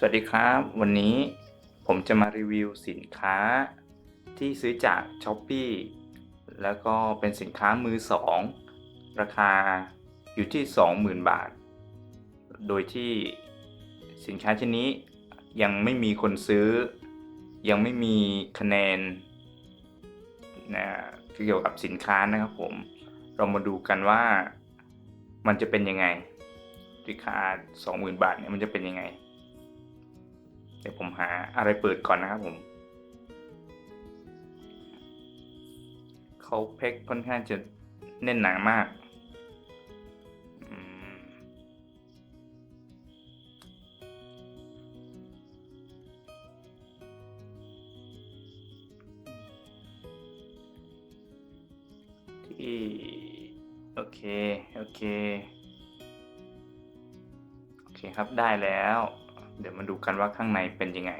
สวัสดีครับ วันนี้ผมจะมารีวิวสินค้าที่ซื้อจาก s h อ p e e แล้วก็เป็นสินค้ามือสองราคาอยู่ที่ 20,000 บาท โดยที่สินค้าชนนี้ยังไม่มีคนซื้อ ยังไม่มีคะแนนนะเกี่ยวกับสินค้านะครับผม เรามาดูกันว่ามันจะเป็นยังไงราคา 20,000 บาทเนี่ยมันจะเป็นยังไง เดี๋ยวผมหาอะไรเปิดก่อนนะครับผม เขาเพ็กค่อนข้างจะแน่นหนามากที่โอเค โอเค โอเคครับได้แล้ว เดี๋ยวมาดูกันว่าข้างในเป็นยังไง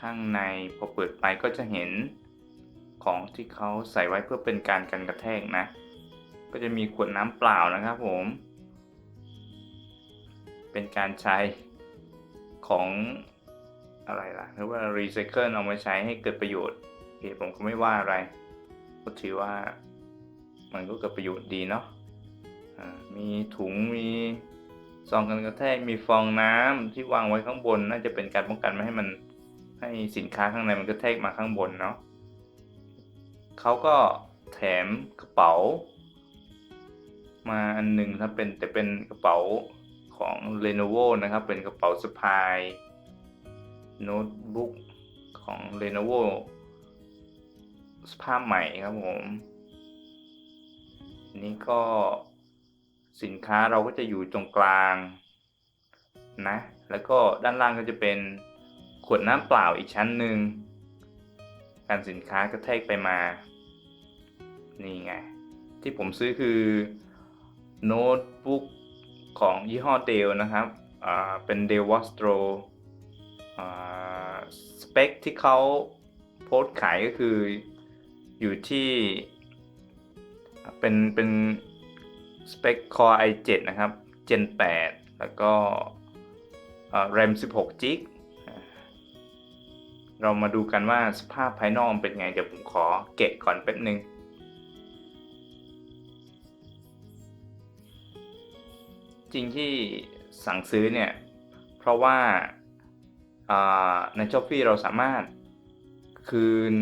ข้างในพอเปิดไปก็จะเห็นของที่เขาใส่ไว้เพื่อเป็นการกันกระแทกนะ ก็จะมีขวดน้ำเปล่านะครับผม เป็นการใช้ของอะไรล่ะหรือว่ารีไซเคิลเอามาใช้ให้เกิดประโยชน์โอเคผมก็ไม่ว่าอะไร ก็ถือว่ามันก็เกิดประโยชน์ดีเนาะอ่ามีถุงมี ซองกันกระแทกมีฟองน้ำที่วางไว้ข้างบน น่าจะเป็นการป้องกันไม่ให้มันให้สินค้าข้างในมันกระแทกมาข้างบนเนาะเขาก็แถมกระเป๋า มาอันหนึ่งถ้าเป็นแต่เป็นกระเป๋าของ Lenovo นะครับ เป็นกระเป๋าสะพายโน้ตบุ๊กของ Lenovo สภาพใหม่ครับผม นี่ก็ สินค้าเราก็จะอยู่ตรงกลางนะ แล้วก็ด้านล่างก็จะเป็นขวดน้ำเปล่าอีกชั้นหนึ่งการสินค้ากระแทกไปมา นี่ไง ที่ผมซื้อคือโน้ตบุ๊กของยี่ห้อเดลนะครับอ่าเป็น Dell Vostro อ่าสเปคที่เขาโพสขายก็คืออยู่ที่ เป็นเป็น สเปค Core i7 นะครับ Gen 8 แล้วก็ RAM 16 g b เรามาดูกันว่าสภาพภายนอกเป็นไง เดี๋ยวผมขอเกะก่อนแป๊บนึงจริงที่สั่งซื้อเนี่ย เพราะว่าใน s h อ p e e เราสามารถคืน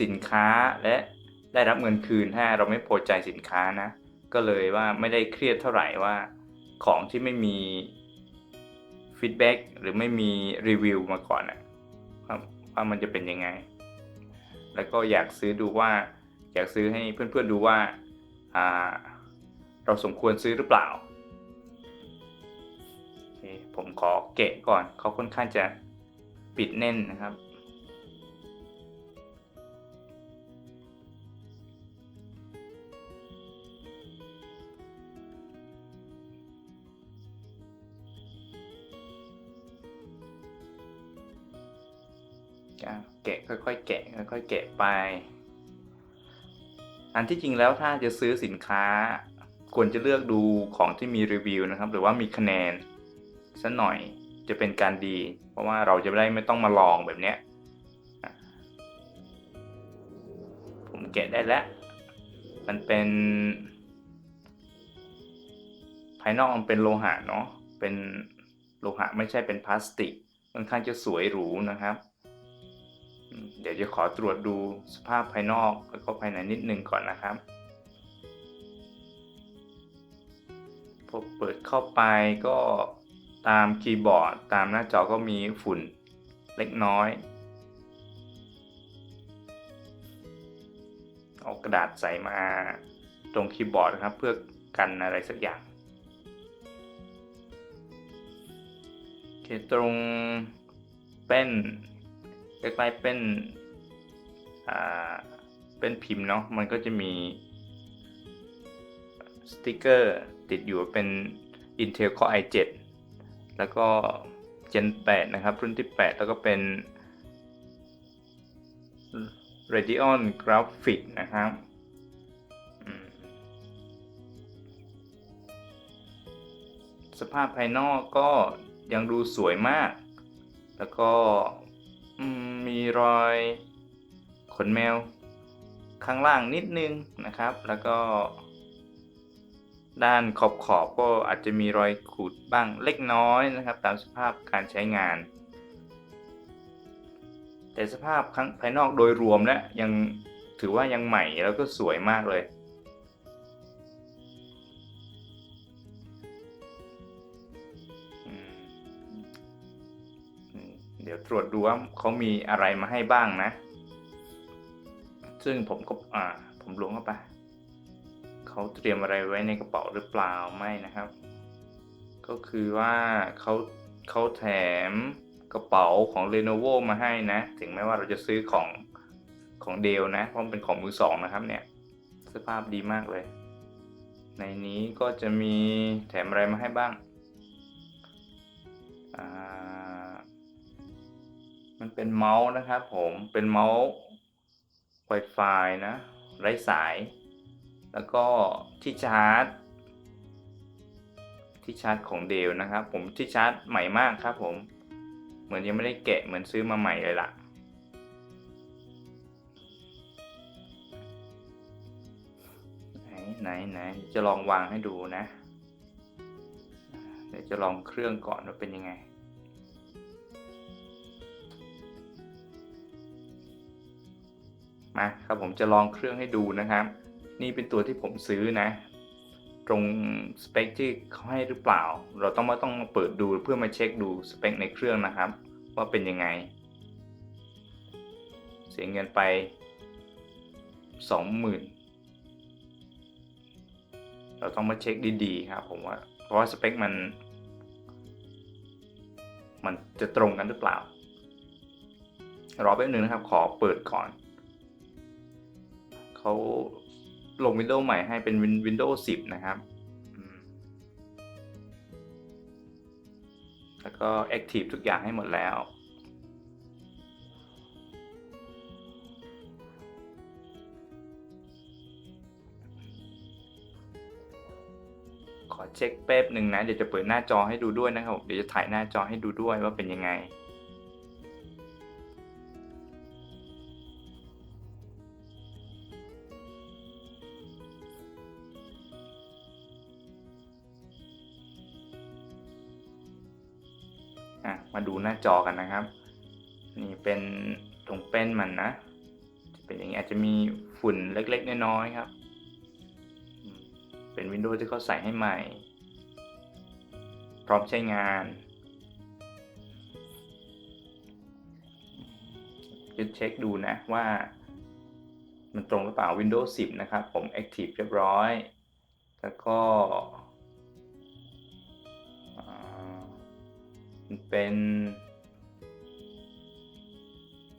สินค้าและได้รับเงินคืนถ้าเราไม่พอใจสินค้านะ ก็เลยว่าไม่ได้เครียดเท่าไหร่ว่าของที่ไม่มีฟีดแบ็กหรือไม่มีรีวิวมาก่อนนะว่าว่ามันจะเป็นยังไง แล้วก็อยากซื้อดูว่า อยากซื้อให้เพื่อนๆดูว่าอ่าเราสมควรซื้อหรือเปล่า ผมขอเกะก่อนเขาค่อนข้างจะปิดแน่นนะครับ แกะค่อยๆแกะค่อยๆแกะไป อันที่จริงแล้วถ้าจะซื้อสินค้า ควรจะเลือกดูของที่มีรีวิวนะครับ หรือว่ามีคะแนนสักหน่อยจะเป็นการดี เพราะว่าเราจะได้ไม่ต้องมาลองแบบเนี้ยผมแกะได้แล้ว มันเป็น ภายนอกมันเป็นโลหะเนาะเป็นโลหะไม่ใช่เป็นพลาสติกค่อนข้างจะสวยหรูนะครับ เดี๋ยวจะขอตรวจดูสภาพภายนอกแล้วก็ภายในนิดนึงก่อนนะครับพอเปิดเข้าไปก็ตามคีย์บอร์ด ตามหน้าจอก็มีฝุ่นเล็กน้อยเอากระดาษใส่มาตรงคีย์บอร์ดนะครับ เพื่อกันอะไรสักอย่างโอเคตรงเป็น ใกล้ๆเป็นอ่าเป็นพิมพ์เนาะมันก็จะมีสติกเกอร์ติดอยู่เป็น Intel Core i7 แล้วก็ Gen 8 นะครับ รุ่นที่ 8 แล้วก็เป็น Radeon Graphic นะครับสภาพภายนอกก็ยังดูสวยมาก แล้วก็ มีรอยขนแมวข้างล่างนิดนึงนะครับ แล้วก็ด้านขอบขอบก็อาจจะมีรอยขูดบ้างเล็กน้อยนะครับ ตามสภาพการใช้งาน แต่สภาพข้างภายนอกโดยรวมแล้วยังถือว่ายังใหม่แล้วก็สวยมากเลย เดี๋ยวตรวจดูว่าเขามีอะไรมาให้บ้างนะ ซึ่งผมก็อ่าผมล้วงเข้าไปเขาเตรียมอะไรไว้ในกระเป๋าหรือเปล่าไม่นะครับ ก็คือว่าเขาเขาแถมกระเป๋าของ Lenovo มาให้นะ ถึงแม้ว่าเราจะซื้อของของเดลนะ เพราะมันเป็นของมือสองนะครับเนี่ยสภาพดีมากเลย ในนี้ก็จะมีแถมอะไรมาให้บ้างอ่า มันเป็นเมาส์นะครับผมเป็นเมาส์ Wi-Fi นะไร้สาย แล้วก็ที่ชาร์จ ที่ชาร์จของเดลนะครับ ผมที่ชาร์จใหม่มากครับผม เหมือนยังไม่ได้แกะเหมือนซื้อมาใหม่เลยล่ะไหนไหนไหนจะลองวางให้ดูนะ เดี๋ยวจะลองเครื่องก่อนว่าเป็นยังไง มาครับผมจะลองเครื่องให้ดูนะครับ นี่เป็นตัวที่ผมซื้อนะ ตรงสเปคที่เขาให้หรือเปล่า เราต้องมาต้องมาเปิดดูเพื่อมาเช็คดูสเปคในเครื่องนะครับ ว่าเป็นยังไง เสียเงินไปสองหมื่นเราต้องมาเช็คดีๆครับผมว่า เพราะว่าสเปคมัน มันจะตรงกันหรือเปล่ารอแป๊บนึงนะครับ ขอเปิดก่อน เขาลง Windows ใหม่ให้เป็น Win- Windows 10นะครับ แล้วก็ Active ทุกอย่างให้หมดแล้ว ขอเช็คแป๊บหนึ่งนะ เดี๋ยวจะเปิดหน้าจอให้ดูด้วยนะครับ เดี๋ยวจะถ่ายหน้าจอให้ดูด้วยว่าเป็นยังไง มาดูหน้าจอกันนะครับนี่เป็นตรงเป็นมันนะจะเป็นอย่างนี้อาจจะมีฝุ่นเล็กๆน้อยๆครับ เป็นวินโดว์ที่เขาใส่ให้ใหม่ พร้อมใช้งานจะเช็คดูนะว่ามันตรงหรือเปล่า Windows 10 นะครับ ผม Active เรียบร้อย แล้วก็ เป็น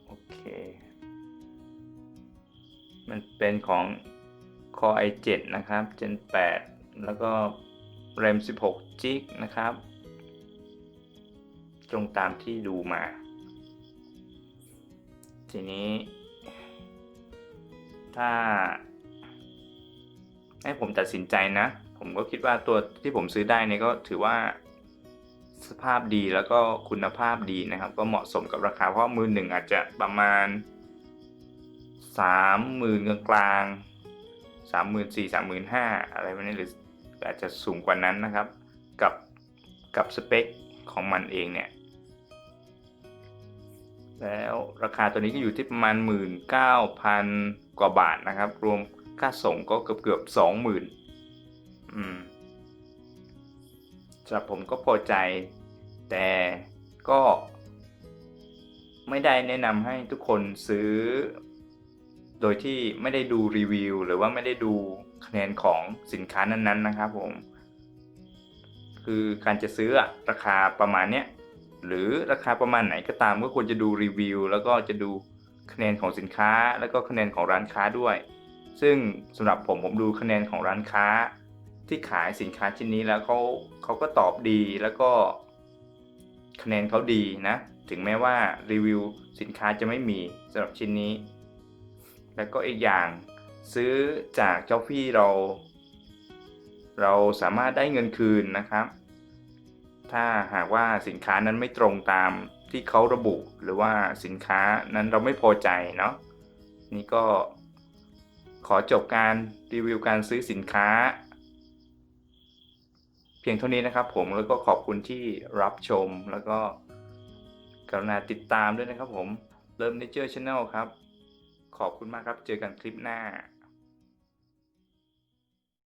โอเค มันเป็นของ Core i7 นะครับ Gen 8 แล้วก็ RAM 16 g b นะครับ ตรงตามที่ดูมา ทีนี้ ถ้า ให้ผมตัดสินใจนะ ผมก็คิดว่าตัวที่ผมซื้อได้เนี่ยก็ถือว่า สภาพดีแล้วก็คุณภาพดีนะครับ ก็เหมาะสมกับราคาเพราะมือหนึ่งอาจจะประมาณสามหมื่นกลางๆสามหมื่นสี่สามหมื่นห้าอะไรแบบนี้หรืออาจจะสูงกว่านั้นนะครับ กับกับสเปคของมันเองเนี่ย แล้วราคาตัวนี้ก็อยู่ที่ประมาณหมื่นเก้าพันกว่าบาทนะครับ รวมค่าส่งก็เกือบเกือบสองหมื่นอืม สำหรับผมก็พอใจ แต่ก็ไม่ได้แนะนำให้ทุกคนซื้อ โดยที่ไม่ได้ดูรีวิว หรือว่าไม่ได้ดูคะแนนของสินค้านั้นๆนะครับผม คือการจะซื้อราคาประมาณเนี้ยหรือราคาประมาณไหนก็ตามก็ควรจะดูรีวิว แล้วก็จะดูคะแนนของสินค้า แล้วก็คะแนนของร้านค้าด้วย ซึ่งสำหรับผมผมดูคะแนนของร้านค้า ที่ขายสินค้าชิ้นนี้แล้วเขาเขาก็ตอบดีแล้วก็คะแนนเขาดีนะ ถึงแม้ว่ารีวิวสินค้าจะไม่มีสำหรับชิ้นนี้ แล้วก็อีกอย่างซื้อจากเจ้าพี่เรา เราสามารถได้เงินคืนนะครับ ถ้าหากว่าสินค้านั้นไม่ตรงตามที่เขาระบุ หรือว่าสินค้านั้นเราไม่พอใจเนาะนี่ก็ขอจบการรีวิวการซื้อสินค้า พียงเท่านี้นะครับผมแล้วก็ขอบคุณที่รับชมแล้วก็กรุณาติดตามด้วยนะครับผมเริ่ม Nature Channel ครับ ขอบคุณมากครับ เจอกันคลิปหน้า